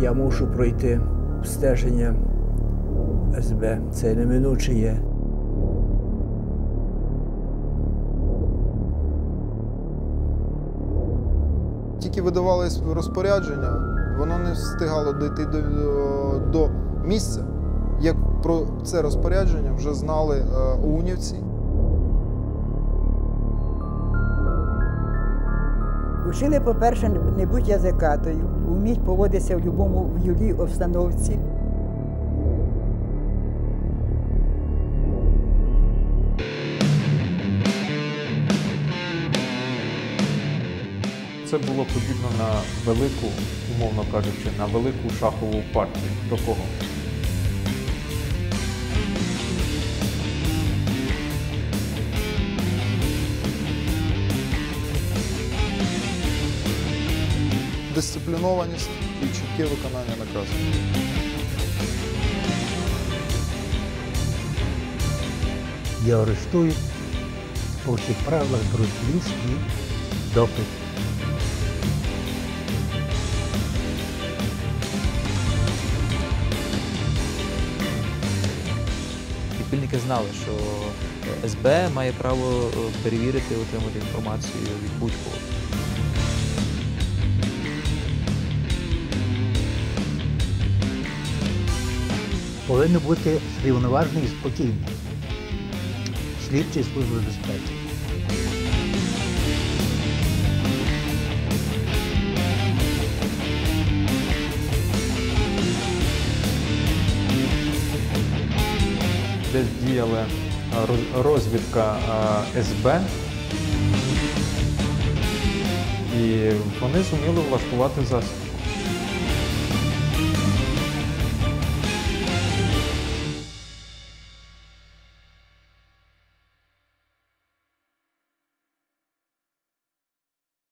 я мушу пройти стеження СБ. Це неминуче є. Тільки видавалось розпорядження, воно не встигало дійти до, до місця, як про це розпорядження вже знали е, унівці. Учили, по-перше, не будь язикатою, вміть поводитися в будь-якому в юлій обстановці. Це було подібно на велику, умовно кажучи, на велику шахову партію. До кого? Дисциплінованість і чітке виконання наказу. Її арештують, по всіх правилах і допит. Підпільники знали, що СБ має право е, перевірити, отримати інформацію від будь-кого. Повинен бути рівноважний і спокійний. Слідчий служби безпеки. Десь діяла розвідка СБ, і вони зуміли влаштувати засіб.